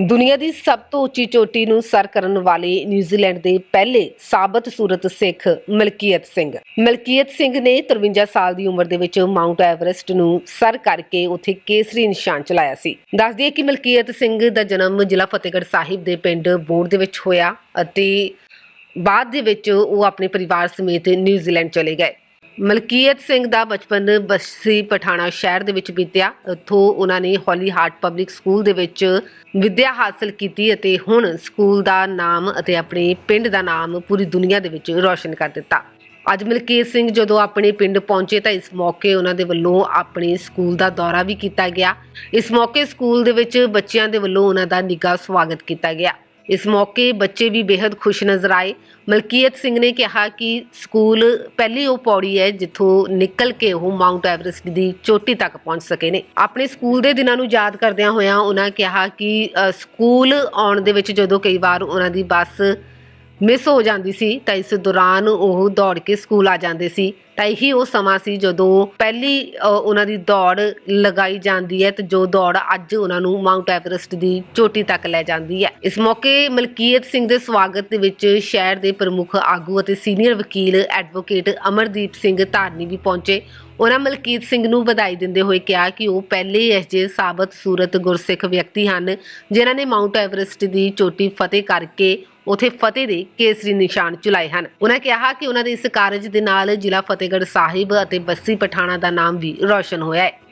ਦੁਨੀਆ ਦੀ ਸਭ ਤੋਂ ਉੱਚੀ ਚੋਟੀ ਨੂੰ ਸਰ ਕਰਨ ਵਾਲੇ ਨਿਊਜ਼ੀਲੈਂਡ ਦੇ ਪਹਿਲੇ ਸਾਬਤ ਸੂਰਤ ਸਿੱਖ ਮਲਕੀਅਤ ਸਿੰਘ। ਮਲਕੀਅਤ ਸਿੰਘ ਨੇ 53 ਸਾਲ ਦੀ ਉਮਰ ਦੇ ਵਿੱਚ ਮਾਊਂਟ ਐਵਰੈਸਟ ਨੂੰ ਸਰ ਕਰਕੇ ਉੱਥੇ ਕੇਸਰੀ ਨਿਸ਼ਾਨ ਚਲਾਇਆ ਸੀ। ਦੱਸ ਦਈਏ ਕਿ ਮਲਕੀਅਤ ਸਿੰਘ ਦਾ ਜਨਮ ਜ਼ਿਲ੍ਹਾ ਫਤਿਹਗੜ੍ਹ ਸਾਹਿਬ ਦੇ ਪਿੰਡ ਬੋੜ ਦੇ ਵਿੱਚ ਹੋਇਆ ਅਤੇ ਬਾਅਦ ਦੇ ਵਿੱਚ ਉਹ ਆਪਣੇ ਪਰਿਵਾਰ ਸਮੇਤ ਨਿਊਜ਼ੀਲੈਂਡ ਚਲੇ ਗਏ। ਮਲਕੀਅਤ ਸਿੰਘ ਦਾ ਬਚਪਨ ਬਸੀ ਪਠਾਣਾ ਸ਼ਹਿਰ ਦੇ ਵਿੱਚ ਬੀਤਿਆ। ਉੱਥੋਂ ਉਹਨਾਂ ਨੇ ਹੌਲੀ ਹਾਰਟ ਪਬਲਿਕ ਸਕੂਲ ਦੇ ਵਿੱਚ ਵਿੱਦਿਆ ਹਾਸਲ ਕੀਤੀ ਅਤੇ ਹੁਣ ਸਕੂਲ ਦਾ ਨਾਮ ਅਤੇ ਆਪਣੇ ਪਿੰਡ ਦਾ ਨਾਮ ਪੂਰੀ ਦੁਨੀਆ ਦੇ ਵਿੱਚ ਰੌਸ਼ਨ ਕਰ ਦਿੱਤਾ। ਅੱਜ ਮਲਕੀਤ ਸਿੰਘ ਜਦੋਂ ਆਪਣੇ ਪਿੰਡ ਪਹੁੰਚੇ ਤਾਂ ਇਸ ਮੌਕੇ ਉਹਨਾਂ ਦੇ ਵੱਲੋਂ ਆਪਣੇ ਸਕੂਲ ਦਾ ਦੌਰਾ ਵੀ ਕੀਤਾ ਗਿਆ। ਇਸ ਮੌਕੇ ਸਕੂਲ ਦੇ ਵਿੱਚ ਬੱਚਿਆਂ ਦੇ ਵੱਲੋਂ ਉਹਨਾਂ ਦਾ ਨਿੱਘਾ ਸਵਾਗਤ ਕੀਤਾ ਗਿਆ। ਇਸ ਮੌਕੇ ਬੱਚੇ ਵੀ ਬੇहद ਖੁਸ਼ ਨਜ਼ਰ ਆਏ। ਮਲਕੀਅਤ ਸਿੰਘ ਨੇ ਕਿਹਾ ਕਿ ਸਕੂਲ ਪਹਿਲੀ ਉਹ ਪੌੜੀ ਹੈ ਜਿੱਥੋਂ ਨਿਕਲ ਕੇ ਉਹ ਮਾਊਂਟ ਐਵਰੈਸਟ ਦੀ ਚੋਟੀ ਤੱਕ ਪਹੁੰਚ ਸਕੇ ਨੇ। ਆਪਣੇ ਸਕੂਲ ਦੇ ਦਿਨਾਂ ਨੂੰ ਯਾਦ ਕਰਦਿਆਂ ਹੋਇਆਂ ਉਹਨਾਂ ਕਿਹਾ ਕਿ ਅ, ਸਕੂਲ ਆਉਣ ਦੇ ਵਿੱਚ ਜਦੋਂ ਕਈ ਵਾਰ ਉਹਨਾਂ ਦੀ ਬੱਸ ਮਿਸ ਹੋ ਜਾਂਦੀ ਸੀ ਤਾਂ ਇਸ ਦੌਰਾਨ ਉਹ ਦੌੜ ਕੇ ਸਕੂਲ ਆ ਜਾਂਦੇ ਸੀ। ਤਾਂ ਇਹੀ ਉਹ ਸਮਾਂ ਸੀ ਜਦੋਂ ਪਹਿਲੀ ਅ, ਉਹਨਾਂ ਦੀ ਦੌੜ ਲਗਾਈ ਜਾਂਦੀ ਹੈ ਤੇ ਜੋ ਦੌੜ ਅੱਜ ਉਹਨਾਂ ਨੂੰ ਮਾਊਂਟ ਐਵਰੈਸਟ ਦੀ ਚੋਟੀ ਤੱਕ ਲੈ ਜਾਂਦੀ ਹੈ। ਇਸ ਮੌਕੇ ਮਲਕੀਅਤ ਸਿੰਘ ਦੇ ਸਵਾਗਤ ਦੇ ਵਿੱਚ ਸ਼ਹਿਰ ਦੇ ਪ੍ਰਮੁੱਖ ਆਗੂ ਅਤੇ ਸੀਨੀਅਰ ਵਕੀਲ ਐਡਵੋਕੇਟ ਅਮਰਦੀਪ ਸਿੰਘ ਧਾਰਨੀ ਵੀ ਪਹੁੰਚੇ। ਉਹਨਾਂ ਮਲਕੀਤ ਸਿੰਘ ਨੂੰ ਵਧਾਈ ਦਿੰਦੇ ਹੋਏ ਕਿਹਾ ਕਿ ਉਹ ਪਹਿਲੇ ਅਜਿਹੇ ਸਾਬਤ ਸੂਰਤ ਗੁਰਸਿੱਖ ਵਿਅਕਤੀ ਹਨ ਜਿਨ੍ਹਾਂ ਨੇ ਮਾਊਂਟ ਐਵਰੈਸਟ ਦੀ ਚੋਟੀ ਫਤਿਹ ਕਰਕੇ ਉਥੇ ਫਤਿਹ ਦੇ ਕੇਸਰੀ ਨਿਸ਼ਾਨ ਚੁਲਾਏ ਹਨ। ਉਹਨਾਂ ਕਿਹਾ ਕਿ ਉਹਨਾਂ ਦੇ ਇਸ ਕਾਰਜ ਦੇ ਨਾਲ ਜ਼ਿਲ੍ਹਾ ਫਤਿਹਗੜ੍ਹ ਸਾਹਿਬ ਅਤੇ ਬੱਸੀ ਪਠਾਣਾ ਦਾ ਨਾਮ ਵੀ ਰੌਸ਼ਨ ਹੋਇਆ ਹੈ।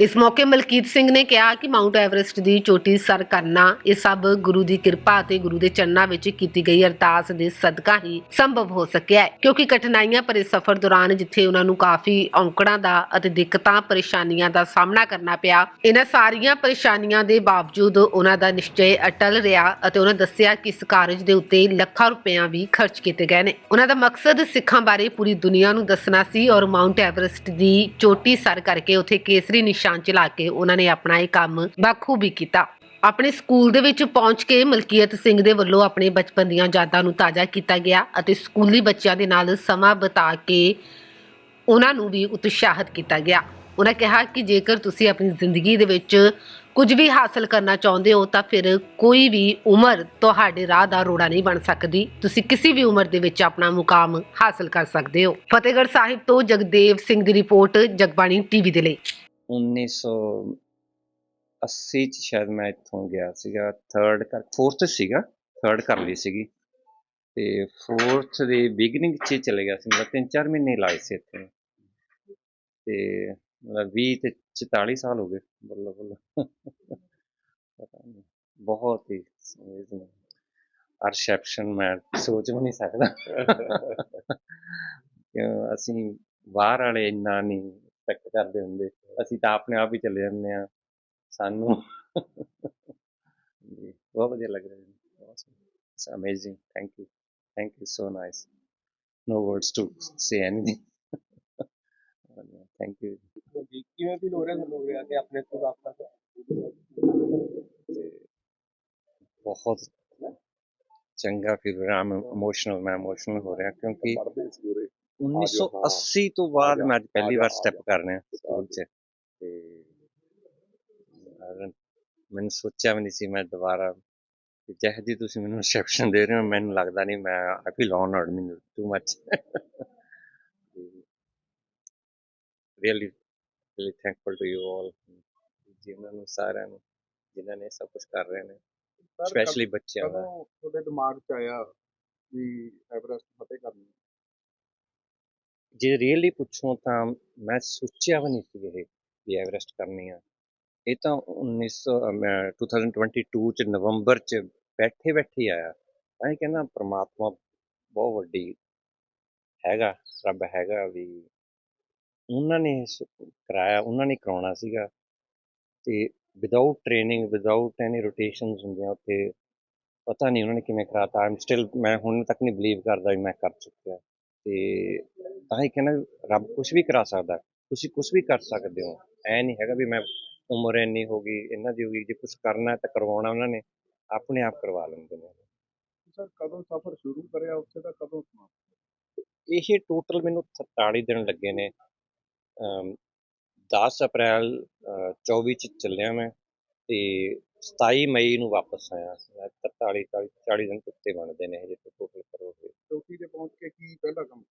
ਇਸ ਮੌਕੇ ਮਲਕੀਤ ਸਿੰਘ ਨੇ ਕਿਹਾ ਕਿ ਮਾਊਂਟ ਐਵਰੈਸਟ ਦੀ ਚੋਟੀ ਸਰ ਕਰਨਾ, ਇਹ ਸਭ ਗੁਰੂ ਦੀ ਕਿਰਪਾ ਅਤੇ ਗੁਰੂ ਦੇ ਚਰਨਾਂ ਵਿੱਚ ਕੀਤੀ ਗਈ ਅਰਦਾਸ ਦੇ ਸਦਕਾ ਹੀ ਸੰਭਵ ਹੋ ਸਕਿਆ ਹੈ। ਕਿਉਂਕਿ ਕਠਿਨਾਈਆਂ ਭਰੇ ਸਫ਼ਰ ਦੌਰਾਨ ਜਿੱਥੇ ਉਹਨਾਂ ਨੂੰ ਕਾਫੀ ਔਂਕੜਾਂ ਦਾ ਅਤੇ ਦਿੱਕਤਾਂ, ਪਰੇਸ਼ਾਨੀਆਂ ਦਾ ਸਾਹਮਣਾ ਕਰਨਾ ਪਿਆ, ਇਹਨਾਂ ਸਾਰੀਆਂ ਪਰੇਸ਼ਾਨੀਆਂ ਦੇ ਬਾਵਜੂਦ ਉਹਨਾਂ ਦਾ ਨਿਸ਼ਚੈ ਅਟਲ ਰਿਹਾ ਅਤੇ ਉਹਨਾਂ ਦੱਸਿਆ ਕਿ ਇਸ ਕਾਰਜ ਦੇ ਉੱਤੇ ਲੱਖਾਂ ਰੁਪਏ ਵੀ ਖਰਚ ਕੀਤੇ ਗਏ ਨੇ। ਉਹਨਾਂ ਦਾ ਮਕਸਦ ਸਿੱਖਾਂ ਬਾਰੇ ਪੂਰੀ ਦੁਨੀਆ ਨੂੰ ਦੱਸਣਾ ਸੀ ਔਰ ਮਾਊਂਟ ਐਵਰੈਸਟ ਦੀ ਚੋਟੀ ਸਰ ਕਰਕੇ ਉੱਥੇ ਕੇਸਰੀ ਨਿਸ਼ਾਨ ਚਲਾ ਕੇ ਉਹਨਾਂ ਨੇ ਆਪਣਾ ਇਹ ਕੰਮ ਬਾਖੂਬੀ ਕੀਤਾ। ਆਪਣੇ ਸਕੂਲ ਦੇ ਵਿੱਚ ਪਹੁੰਚ ਕੇ ਮਲਕੀਅਤ ਸਿੰਘ ਦੇ ਵੱਲੋਂ ਆਪਣੇ ਬਚਪਨ ਦੀਆਂ ਯਾਦਾਂ ਨੂੰ ਤਾਜ਼ਾ ਕੀਤਾ ਗਿਆ ਅਤੇ ਸਕੂਲੀ ਬੱਚਿਆਂ ਦੇ ਨਾਲ ਸਮਾਂ ਬਿਤਾ ਕੇ ਉਹਨਾਂ ਨੂੰ ਵੀ ਉਤਸ਼ਾਹਿਤ ਕੀਤਾ ਗਿਆ। ਉਹਨਾਂ ਕਿਹਾ ਕਿ ਜੇਕਰ ਤੁਸੀਂ ਆਪਣੀ ਜ਼ਿੰਦਗੀ ਦੇ ਵਿੱਚ ਕੁਝ ਵੀ ਹਾਸਲ ਕਰਨਾ ਚਾਹੁੰਦੇ ਹੋ ਤਾਂ ਫਿਰ ਕੋਈ ਵੀ ਉਮਰ ਤੁਹਾਡੇ ਰਾਹ ਦਾ ਰੋੜਾ ਨਹੀਂ ਬਣ ਸਕਦੀ। ਤੁਸੀਂ ਕਿਸੇ ਵੀ ਉਮਰ ਦੇ ਵਿੱਚ ਆਪਣਾ ਮੁਕਾਮ ਹਾਸਲ ਕਰ ਸਕਦੇ ਹੋ। ਫਤਿਹਗੜ੍ਹ ਸਾਹਿਬ ਤੋਂ ਜਗਦੇਵ ਸਿੰਘ ਦੀ ਰਿਪੋਰਟ, ਜਗਬਾਣੀ ਟੀਵੀ ਦੇ ਲਈ। 1980 ਚ ਸ਼ਾਇਦ ਮੈਂ ਇੱਥੋਂ ਗਿਆ ਸੀਗਾ ਥਰਡ ਕਰ ਫੋਰਥ ਸੀਗਾ ਥਰਡ ਕਰ ਲਈ ਸੀਗੀ ਤੇ ਫੋਰਥ ਦੇ ਬਿਗਨਿੰਗ ਚ ਚਲੇ ਗਿਆ ਸੀ ਮਤਲਬ ਤਿੰਨ ਚਾਰ ਮਹੀਨੇ ਲਾਏ ਸੀ ਇੱਥੇ ਤੇ ਮਤਲਬ 20 ਤੇ 44 ਸਾਲ ਹੋ ਗਏ ਬੱਲਾ ਬੱਲਾ ਪਤਾ ਨਹੀਂ ਬਹੁਤ ਹੀ ਰਿਸੈਪਸ਼ਨ ਮੈਂ ਸੋਚ ਵੀ ਨਹੀਂ ਸਕਦਾ ਕਿਉਂ ਅਸੀਂ ਬਾਹਰ ਵਾਲੇ ਇੰਨਾ ਨਹੀਂ ਐਕਸਪੈਕਟ ਕਰਦੇ ਹੁੰਦੇ ਅਸੀਂ ਤਾਂ ਆਪਣੇ ਆਪ ਹੀ ਚਲੇ ਜਾਂਦੇ ਆ ਸਾਨੂੰ ਜੀ, ਬਹੁਤ ਵਧੀਆ ਲੱਗ ਰਿਹਾ ਜੀ। It's amazing thank you thank you so nice no words to say anything thank you ਜੀ ਕਿਵੇਂ ਫੀਲ ਹੋ ਰਿਹਾ ਤੁਹਾਨੂੰ ਰਿਹਾ ਕਿ ਆਪਣੇ ਤੋਂ ਵਾਪਸ ਬਹੁਤ ਚੰਗਾ ਫਿਰ ਰਿਹਾ। ਮੈਂ ਇਮੋਸ਼ਨਲ ਮੈਂ ਇਮੋਸ਼ਨਲ ਹੋ ਰਿਹਾ ਕਿਉਂਕਿ ਪੜ੍ਹਦੇ ਸੀ ਪੂਰੇ। 1980 ਤੋਂ ਬਾਅਦ ਮੈਂ ਅੱਜ ਪਹਿਲੀ ਵਾਰ ਸਟੈਪ ਕਰ ਰਿਹਾ ਸਕੂਲ 'ਚ। ਤੇ ਮੈਨੂੰ ਸੋਚਿਆ ਵੀ ਨਹੀਂ ਸੀ ਮੈਂ ਦੁਬਾਰਾ ਕਿ ਜਿਹੋ ਜਿਹੀ ਤੁਸੀਂ ਮੈਨੂੰ ਰਿਸੈਪਸ਼ਨ ਦੇ ਰਹੇ ਹੋ ਮੈਨੂੰ ਲੱਗਦਾ ਨਹੀਂ ਮੈਂ I feel honoured mean too much really really thankful to you all ਜਿਨ੍ਹਾਂ ਨੂੰ ਸਾਰਿਆਂ ਨੂੰ ਜਿਨ੍ਹਾਂ ਨੇ ਸਭ ਕੁਝ ਕਰ ਰਹੇ ਨੇ ਸਪੈਸ਼ਲੀ ਬੱਚਿਆਂ ਦਾ। ਤੁਹਾਡੇ ਦਿਮਾਗ 'ਚ ਆਇਆ ਵੀ ਐਵਰੈਸਟ ਫਤਿਹ ਕਰਨੀ ਜੇ ਰੀਅਲੀ ਪੁੱਛੋ ਤਾਂ ਮੈਂ ਸੋਚਿਆ ਵੀ ਨਹੀਂ ਸੀ ਇਹ। ਵੀ ਐਵਰੈਸਟ ਕਰਨੀ ਆ। ਇਹ ਤਾਂ 1900 ਅਹ, ਮੈਂ 2022 ਚ ਨਵੰਬਰ ਚ ਬੈਠੇ ਬੈਠੇ ਹੀ ਆਇਆ। ਤਾਂ ਇਹ ਕਹਿੰਦਾ, ਪ੍ਰਮਾਤਮਾ ਬਹੁਤ ਵੱਡੀ ਹੈਗਾ, ਰੱਬ ਹੈਗਾ ਵੀ ਉਹਨਾਂ ਨੇ ਕਰਾਇਆ, ਉਹਨਾਂ ਨੇ ਕਰਾਉਣਾ ਸੀਗਾ। ਤੇ without training without any rotations ਹੁੰਦੀਆਂ ਉੱਥੇ, ਪਤਾ ਨਹੀਂ ਉਹਨਾਂ ਨੇ ਕਿਵੇਂ ਕਰਾਤਾ। ਆਮ ਸਟਿਲ ਮੈਂ ਹੁਣ ਤੱਕ ਨਹੀਂ ਬਲੀਵ ਕਰਦਾ ਵੀ ਮੈਂ ਕਰ ਚੁੱਕਿਆ। ਤੇ ਤਾਂ ਹੀ ਕਹਿੰਦਾ ਵੀ ਰੱਬ ਕੁਝ ਵੀ ਕਰਾ ਸਕਦਾ, ਤੁਸੀਂ ਕੁਝ ਵੀ ਕਰ ਸਕਦੇ ਹੋ। ਐ ਨਹੀਂ ਹੈਗਾ ਵੀ ਮੈਂ ਉਮਰ ਇੰਨੀ ਹੋ ਗਈ ਇਹਨਾਂ ਦੀ ਹੋ ਗਈ ਜੇ ਕੁਝ ਕਰਨਾ ਤਾਂ ਕਰਵਾਉਣਾ ਉਹਨਾਂ ਨੇ ਆਪਣੇ ਆਪ ਕਰਵਾ ਲੈਂਦੇ ਨੇ। ਸਰ ਕਦੋਂ ਸਫ਼ਰ ਸ਼ੁਰੂ ਕਰਿਆ ਉੱਥੇ ਦਾ ਕਦੋਂ ਸਮਾਪਤ ਇਹ ਟੋਟਲ ਮੈਨੂੰ 43 ਦਿਨ ਲੱਗੇ ਨੇ। ਅਮ 10 ਅਪ੍ਰੈਲ ਅਹ 24 ਚ ਚੱਲਿਆ ਮੈਂ ਤੇ 27 ਮਈ ਨੂੰ ਵਾਪਸ ਆਇਆ। 43 40 40 ਦਿਨ ਕੁੱਤੇ ਬਣਦੇ ਨੇ ਜੇ ਟੋਟਲ ਕਰੋਗੇ। ਚੌਕੀ ਤੇ ਪਹੁੰਚ ਕੇ ਕੀ ਪਹਿਲਾ ਕੰਮ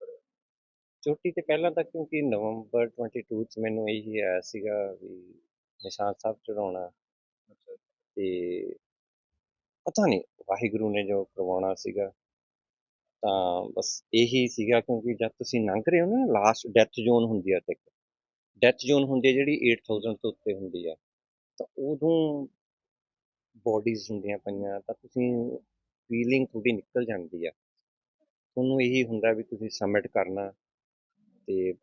ਚੋਟੀ ਤੇ ਪਹਿਲਾਂ ਤਾਂ ਕਿਉਂਕਿ ਨਵੰਬਰ 22 ਚ ਮੈਨੂੰ ਇਹੀ ਆਇਆ ਸੀਗਾ ਵੀ ਨਿਸ਼ਾਨ ਸਾਹਿਬ ਚੜਾਉਣਾ ਅੱਛਾ ਤੇ ਪਤਾ ਨਹੀਂ ਵਾਹਿਗੁਰੂ ਨੇ ਜੋ ਕਰਵਾਉਣਾ ਸੀਗਾ ਤਾਂ ਬਸ ਇਹੀ ਸੀਗਾ ਕਿਉਂਕਿ ਜਦ ਤੁਸੀਂ ਲੰਘ ਰਹੇ ਹੋ ਨਾ ਲਾਸਟ ਡੈਥ ਜ਼ੋਨ ਹੁੰਦੀ ਆ ਤੇ ਡੈਥ ਜ਼ੋਨ ਹੁੰਦੀ ਹੈ ਜਿਹੜੀ 8000 ਤੋਂ ਉੱਤੇ ਹੁੰਦੀ ਆ। ਤਾਂ ਉਦੋਂ ਬੋਡੀਜ਼ ਹੁੰਦੀਆਂ ਪਈਆਂ ਤਾਂ ਤੁਸੀਂ ਫੀਲਿੰਗ ਤੁਹਾਡੀ ਨਿਕਲ ਜਾਂਦੀ ਆ। ਤੁਹਾਨੂੰ ਇਹੀ ਹੁੰਦਾ ਵੀ ਤੁਸੀਂ ਸਬਮਿਟ ਕਰਨਾ। ਤੇ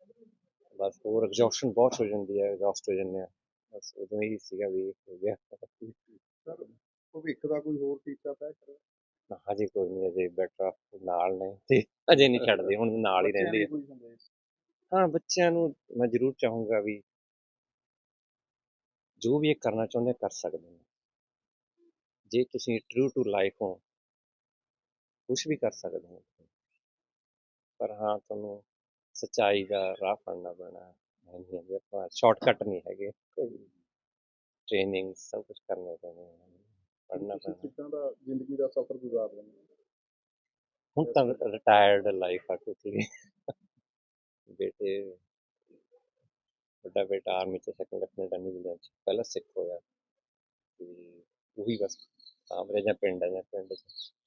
ਬਸ ਹੋਰ ਐਗਜ਼ੌਸ਼ਨ ਬਹੁਤ ਹੋ ਜਾਂਦੀ ਹੈ ਐਗਜ਼ੌਸਟ ਹੋ ਜਾਂਦੇ ਆ ਬਸ ਉਦੋਂ ਹੀ ਸੀਗਾ ਵੀ ਹੋ ਗਿਆ। ਸਰ ਭਵਿੱਖ ਦਾ ਕੋਈ ਹੋਰ ਟੀਚਾ ਤੈਅ ਕਰਿਆ ਨਾ, ਹਜੇ ਕੋਈ ਨਹੀਂ ਅਜੇ ਬੈਟਰ ਨਾਲ ਨੇ ਤੇ ਅਜੇ ਨਹੀਂ ਛੱਡਦੇ ਹੁਣ ਨਾਲ ਹੀ ਰਹਿੰਦੇ ਆ। ਹਾਂ? ਬੱਚਿਆਂ ਨੂੰ ਮੈਂ ਜ਼ਰੂਰ ਚਾਹੂੰਗਾ ਵੀ ਜੋ ਵੀ ਇਹ ਕਰਨਾ ਚਾਹੁੰਦੇ ਕਰ ਸਕਦੇ ਨੇ। ਜੇ ਤੁਸੀਂ ਟਰੂ ਟੂ ਲਾਈਫ ਹੋ ਕੁਝ ਵੀ ਕਰ ਸਕਦੇ ਹੋ। ਪਰ ਹਾਂ ਤੁਹਾਨੂੰ ਸੱਚਾਈ ਦਾ ਰਾਹ ਫੜਨਾ ਪੈਣਾ ਹੈ ਨਹੀਂ ਹੈ ਆਪਾਂ ਸ਼ਾਰਟਕਟ ਨਹੀਂ ਹੈਗੇ ਕੋਈ ਟ੍ਰੇਨਿੰਗ ਸਭ ਕੁਝ ਕਰਨਾ ਪੈਣਾ ਪੜ੍ਹਨਾ ਤੁਸੀਂ ਪੈਣਾ। ਕਿੱਦਾਂ ਦਾ ਜ਼ਿੰਦਗੀ ਦਾ ਸਫ਼ਰ ਗੁਜ਼ਾਰ ਰਹੇ ਹੁਣ ਤਾਂ ਰਿਟਾਇਰਡ ਲਾਈਫ ਆ ਟੋਟਲੀ ਬੇਟੇ ਵੱਡਾ ਬੇਟਾ ਆਰਮੀ ਚ ਸੈਕੰਡ ਲੈਫਟੀਨੈਂਟ ਨਿਊਜ਼ੀਲੈਂਡ ਚ। ਪਹਿਲਾਂ ਸਿੱਖ ਹੋਇਆ ਤੇ ਉਹੀ ਬਸ ਸਾਹਮਣੇ ਜਾਂ ਪਿੰਡ ਆ ਜਾਂ ਪਿੰਡ ਚ।